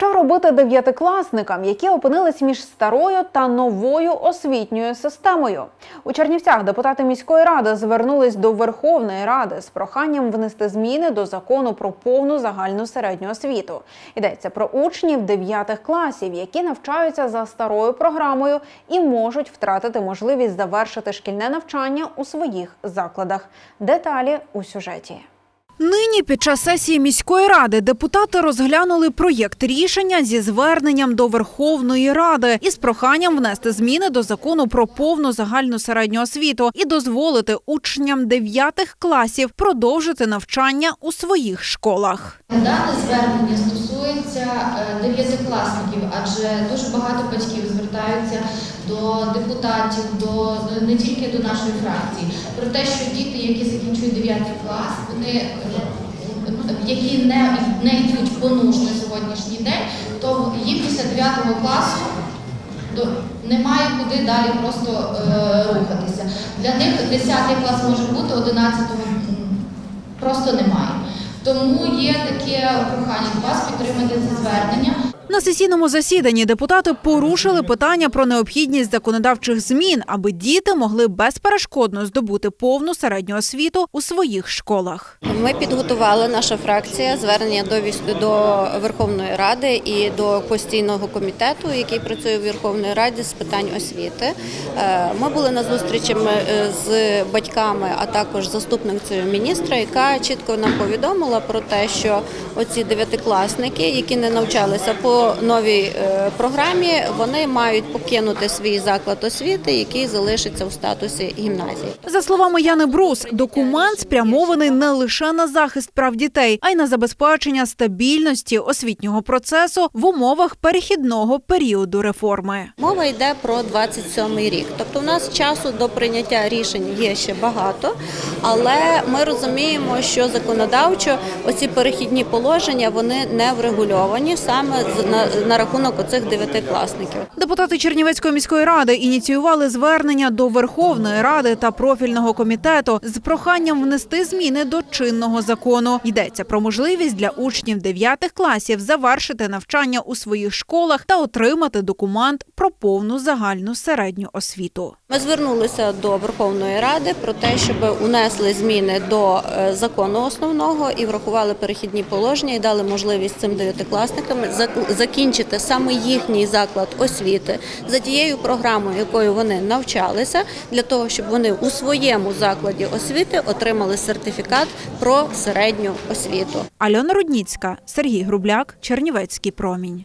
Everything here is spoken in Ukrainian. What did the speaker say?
Що робити дев'ятикласникам, які опинились між старою та новою освітньою системою? У Чернівцях депутати міської ради звернулись до Верховної Ради з проханням внести зміни до закону про повну загальну середню освіту. Йдеться про учнів дев'ятих класів, які навчаються за старою програмою і можуть втратити можливість завершити шкільне навчання у своїх закладах. Деталі у сюжеті. Нині під час сесії міської ради депутати розглянули проєкт рішення зі зверненням до Верховної Ради із проханням внести зміни до закону про повну загальну середню освіту і дозволити учням дев'ятих класів продовжити навчання у своїх школах. Дане звернення стосується е, дев'ятикласників, адже дуже багато батьків звертаються до депутатів, до не тільки до нашої фракції, про те, що діти, які закінчують 9 клас, вони е, які не, не йдуть по на сьогоднішній день, то їм після 9 класу до- немає куди далі просто е, рухатися. Для них 10 клас може бути, 11 просто немає. Тому є таке прохання до вас підтримати це звернення. На сесійному засіданні депутати порушили питання про необхідність законодавчих змін, аби діти могли безперешкодно здобути повну середню освіту у своїх школах. Ми підготували наша фракція звернення до до Верховної Ради і до постійного комітету, який працює в Верховній Раді з питань освіти. Е, Ми були на зустрічі е, з батьками, а також заступницею міністра, яка чітко нам повідомила про те, що оці дев'ятикласники, які не навчалися по новій е, програмі, вони мають покинути свій заклад освіти, який залишиться у статусі гімназії. За словами Яни Брус, документ спрямований не лише на захист прав дітей, а й на забезпечення стабільності освітнього процесу в умовах перехідного періоду реформи. Мова йде про 27-й рік. Тобто, у нас часу до прийняття рішень є ще багато, але ми розуміємо, що законодавчо оці перехідні положення вони не врегульовані саме на, на рахунок оцих дев'ятикласників. Депутати Чернівецької міської ради ініціювали звернення до Верховної Ради та профільного комітету з проханням внести зміни до чинного закону. Йдеться про можливість для учнів 9 класів завершити навчання у своїх школах та отримати документ про повну загальну середню освіту. Ми звернулися до Верховної Ради про те, щоб унесли зміни до е, закону основного і врахували перехідні положення і дали можливість цим дев'ятикласникам закінчити саме їхній заклад освіти за тією програмою, якою вони навчалися, для того, щоб вони у своєму закладі освіти отримали сертифікат про середню освіту. Альона Рудніцька, Сергій Грубляк, Чернівецький промінь.